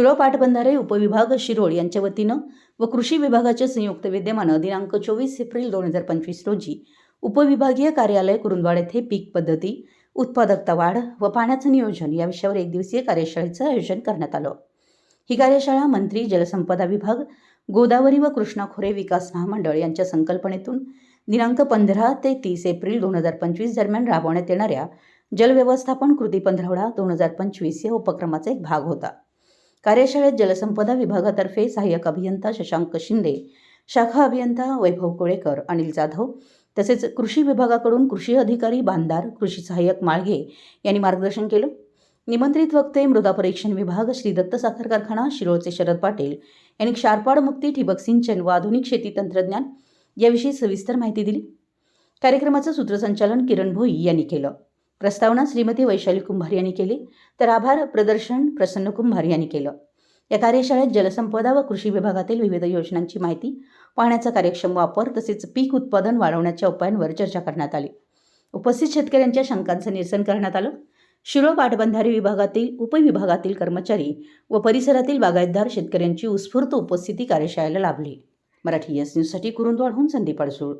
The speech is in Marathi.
शिरोळ पाटबंधारे उपविभाग शिरोळ यांच्या वतीनं व कृषी विभागाच्या संयुक्त विद्यमानं दिनांक चोवीस एप्रिल दोन हजार पंचवीस रोजी उपविभागीय कार्यालय कुरुंदवाड येथे पीक पद्धती उत्पादकता वाढ व पाण्याचं नियोजन या विषयावर एक दिवसीय कार्यशाळेचं आयोजन करण्यात आलं. ही कार्यशाळा मंत्री जलसंपदा विभाग गोदावरी व कृष्णा खोरे विकास महामंडळ यांच्या संकल्पनेतून दिनांक पंधरा ते तीस एप्रिल दोन हजार पंचवीस दरम्यान राबवण्यात येणाऱ्या जलव्यवस्थापन कृती पंधरवडा दोन हजार पंचवीस या उपक्रमाचा एक भाग होता. कार्यशाळेत जलसंपदा विभागातर्फे सहाय्यक अभियंता शशांक शिंदे शाखा अभियंता वैभव कोळेकर अनिल जाधव तसेच कृषी विभागाकडून कृषी अधिकारी बांधार कृषी सहाय्यक माळगे यांनी मार्गदर्शन केलं. निमंत्रित वक्ते मृदा परीक्षण विभाग श्री दत्त साखर कारखाना शिरोळचे शरद पाटील यांनी क्षारपाड मुक्ती ठिबक सिंचन व आधुनिक शेती तंत्रज्ञान याविषयी सविस्तर माहिती दिली. कार्यक्रमाचं सूत्रसंचालन किरण भोई यांनी केलं. प्रस्तावना श्रीमती वैशाली कुंभार यांनी केली. तर आभार प्रदर्शन प्रसन्न कुंभार यांनी केलं. या कार्यशाळेत जलसंपदा व कृषी विभागातील विविध योजनांची माहिती पाण्याचा कार्यक्षम वापर तसेच पीक उत्पादन वाढवण्याच्या उपायांवर चर्चा करण्यात आली. उपस्थित शेतकऱ्यांच्या शंकांचं निरसन करण्यात आलं. शिरो पाटबंधारे विभागातील उपविभागातील कर्मचारी व परिसरातील बागायतदार शेतकऱ्यांची उत्स्फूर्त उपस्थिती कार्यशाळेला लाभली. मराठी एस न्यूजसाठी कुरुंदवाडहून संदीप अडसूळ.